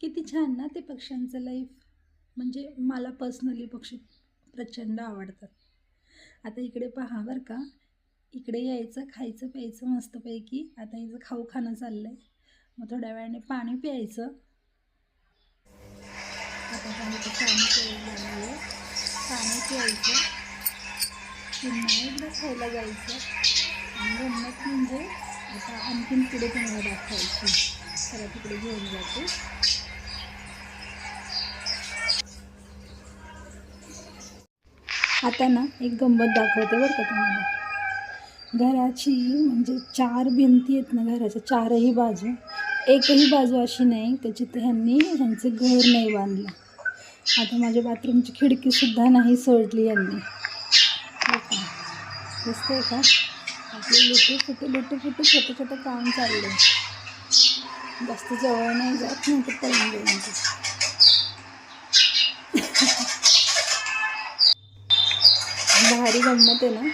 किती छान ना ते पक्ष्यांचं लाईफ म्हणजे मला पर्सनली पक्षी प्रचंड आवडतात. आता इकडे पहा बरं का. इकडे यायचं खायचं प्यायचं मस्तपैकी. आता हिचं खाऊ खाणं चाललं आहे मग थोड्या वेळाने पाणी प्यायचं. आता पाणी पाणी प्यायला पाणी प्यायचं. पुन्हा एकदा खायला जायचं. आणि गंमत म्हणजे आता आणखीन पुढे तुम्हाला दाखवायची. त्याला तिकडे घेऊन जाते. आता ना एक गंमत दाखवते बरं का तुम्हाला. घराची म्हणजे चार भिंती आहेत ना घराच्या चारही बाजू. एकही बाजू अशी नाही का जिथे ह्यांनी ह्यांचं घर नाही बांधलं. आता माझ्या बाथरूमची खिडकीसुद्धा नाही सोडली यांनी. हो का? दिसतंय का? आपले लुटू फुटू लुटू फुटू छोटं छोटं काम चाललं जास्त जवळ नाही जात नाही तर पळून भारी गंमत आहे ना?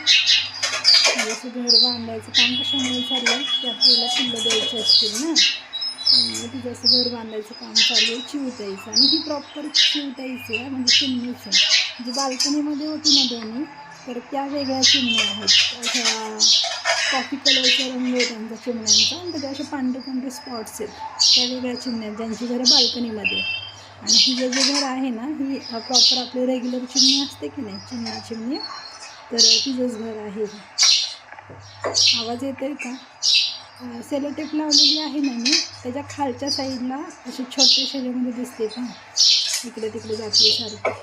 जसं घर बांधायचं काम कशामुळे चाललं की आपल्याला फुलं द्यायची असतील ना? त्यामुळे ती जसं घर बांधायचं काम चालू आहे चिवताईचं आणि ही प्रॉपर चिवताईचं आहे म्हणजे चिमणीचं. जी बाल्कनीमध्ये होती ना दोन्ही तर त्या वेगळ्या चिमण्या आहेत. अशा कॉफी कलरचा रंग आहे त्यांचा चिमण्यांचा आणि त्याच्या असे पांढरे पांढरे स्पॉट्स आहेत. त्या वेगळ्या चिमण्या आहेत ज्यांची घरं बाल्कनीमध्ये आणि ही जे घर आहे ना ही प्रॉपर आपली रेग्युलर चिमणी असते की नाही? चिमणी चिमणी. तर तिचंच घर आहे आवाज येतो आहे का सेलोटेप लावलेली आहे ना मी त्याच्या खालच्या साईडला असे छोटे शेजामध्ये दिसते का? इकडे तिकडे जाते सारखं.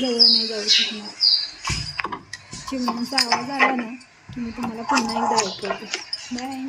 जवळ नाही जाऊ शकणार. चिमण्यांचा आवाज आला ना की मी तुम्हाला पुन्हा एकदा ऐकवते. बाय